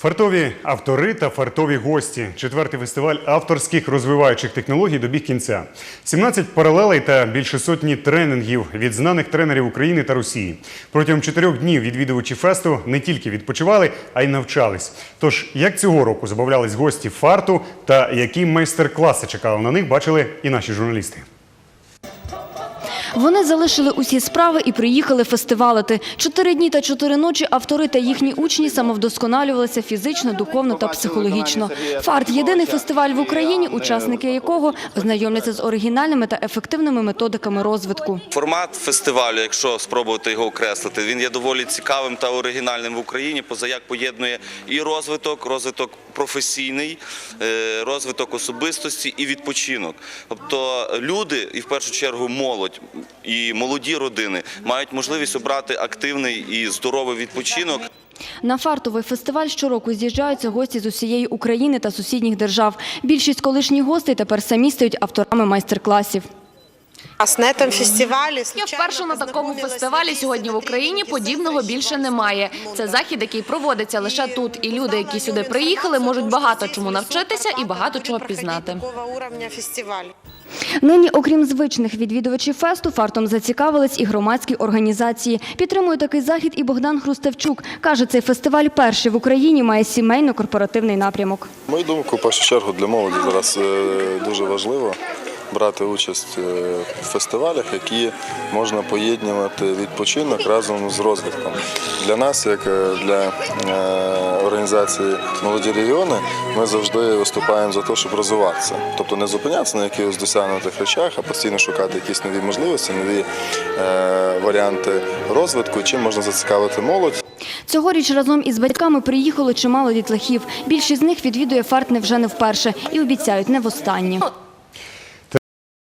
Фартові автори та фартові гості. Четвертий фестиваль авторських розвиваючих технологій добіг кінця. 17 паралелей та більше сотні тренінгів від знаних тренерів України та Росії. Протягом чотирьох днів відвідувачі фесту не тільки відпочивали, а й навчались. Тож, як цього року забавлялись гості фарту та які майстер-класи чекали на них, бачили і наші журналісти. Вони залишили усі справи і приїхали фестивалити. Чотири дні та чотири ночі автори та їхні учні самовдосконалювалися фізично, духовно та психологічно. Фарт – єдиний фестиваль в Україні, учасники якого ознайомляться з оригінальними та ефективними методиками розвитку. Формат фестивалю, якщо спробувати його окреслити, він є доволі цікавим та оригінальним в Україні, позаяк поєднує і розвиток, розвиток професійний, е, розвиток особистості і відпочинок. Тобто люди, і в першу чергу молодь, і молоді родини мають можливість обрати активний і здоровий відпочинок. На фартовий фестиваль щороку з'їжджаються гості з усієї України та сусідніх держав. Більшість колишніх гостей тепер самі стають авторами майстер-класів. А на фестивалі Я вперше на такому фестивалі сьогодні в Україні подібного більше немає. Це захід, який проводиться лише тут. І люди, які сюди приїхали, можуть багато чому навчитися і багато чого пізнати. Нині, окрім звичних відвідувачів фесту, фартом зацікавились і громадські організації. Підтримує такий захід і Богдан Хруставчук. Каже, цей фестиваль перший в Україні має сімейно-корпоративний напрямок. Мою думку, в першу чергу для молоді зараз е, дуже важливо брати участь е, в фестивалях, які можна поєднувати відпочинок разом з розвитком. Для нас, як е, для е, організації Молоді регіони, ми завжди виступаємо за те, щоб розвиватися. Тобто не зупинятися на якихось досягнутих речах, а постійно шукати якісь нові можливості, нові варіанти розвитку, чим можна зацікавити молодь. Цьогоріч разом із батьками приїхало чимало дітлахів. Більшість з них відвідує фарт не вже не вперше і обіцяють не востаннє.